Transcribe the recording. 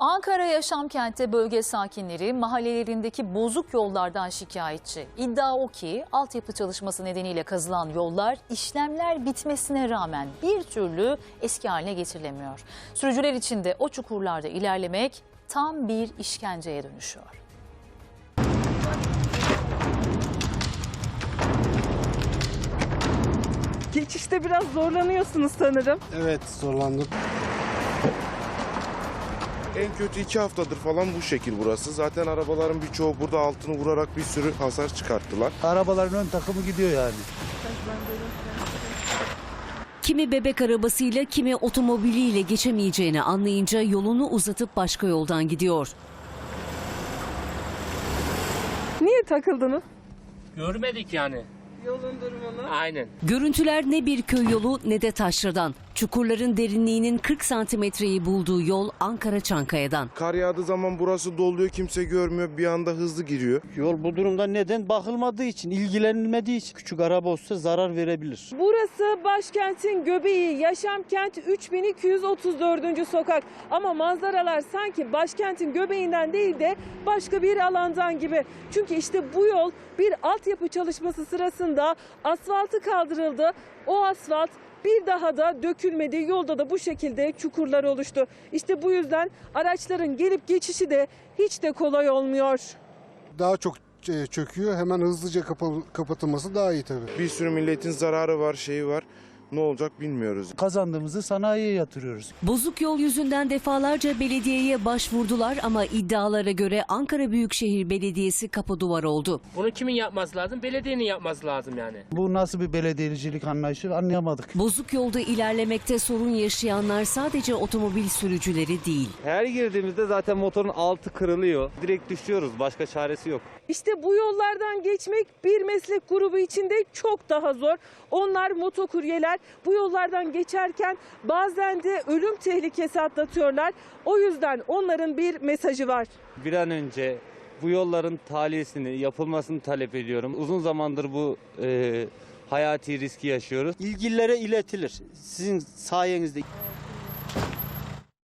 Ankara Yaşamkent'te bölge sakinleri mahallelerindeki bozuk yollardan şikayetçi. İddia o ki altyapı çalışması nedeniyle kazılan yollar işlemler bitmesine rağmen bir türlü eski haline getirilemiyor. Sürücüler için de o çukurlarda ilerlemek tam bir işkenceye dönüşüyor. Geçişte biraz zorlanıyorsunuz sanırım. Evet zorlandım. En kötü iki haftadır falan bu şekil burası. Zaten arabaların birçoğu burada altını vurarak bir sürü hasar çıkarttılar. Arabaların ön takımı gidiyor yani. Kimi bebek arabasıyla kimi otomobiliyle geçemeyeceğini anlayınca yolunu uzatıp başka yoldan gidiyor. Niye takıldınız? Görmedik yani. Yolun durumunu. Aynen. Görüntüler ne bir köy yolu ne de taşradan. Çukurların derinliğinin 40 santimetreyi bulduğu yol Ankara Çankaya'dan. Kar yağdığı zaman burası doluyor kimse görmüyor bir anda hızlı giriyor. Yol bu durumda neden? Bakılmadığı için, ilgilenilmediği için. Küçük araba olsa zarar verebilir. Burası başkentin göbeği, Yaşamkent 3234. sokak. Ama manzaralar sanki başkentin göbeğinden değil de başka bir alandan gibi. Çünkü işte bu yol bir altyapı çalışması sırasında asfaltı kaldırıldı. O asfalt bir daha da dökülmedi. Yolda da bu şekilde çukurlar oluştu. İşte bu yüzden araçların gelip geçişi de hiç de kolay olmuyor. daha çok e, çöküyor. Hemen hızlıca kapa- kapatılması daha iyi tabii. Bir sürü milletin zararı var şeyi var. Ne olacak bilmiyoruz. Kazandığımızı sanayiye yatırıyoruz. Bozuk yol yüzünden defalarca belediyeye başvurdular ama iddialara göre Ankara Büyükşehir Belediyesi kapı duvar oldu. Bunu kimin yapması lazım? Belediyenin yapması lazım yani. Bu nasıl bir belediyecilik anlayışı anlayamadık. Bozuk yolda ilerlemekte sorun yaşayanlar sadece otomobil sürücüleri değil. Her girdiğimizde zaten motorun altı kırılıyor. Direkt düşüyoruz. Başka çaresi yok. İşte bu yollardan geçmek bir meslek grubu içinde çok daha zor. Onlar motokuryeler bu yollardan geçerken bazen de ölüm tehlikesi atlatıyorlar. O yüzden onların bir mesajı var. Bir an önce bu yolların tahliyesini yapılmasını talep ediyorum. Uzun zamandır bu e, hayati riski yaşıyoruz. İlgililere iletilir. Sizin sayenizde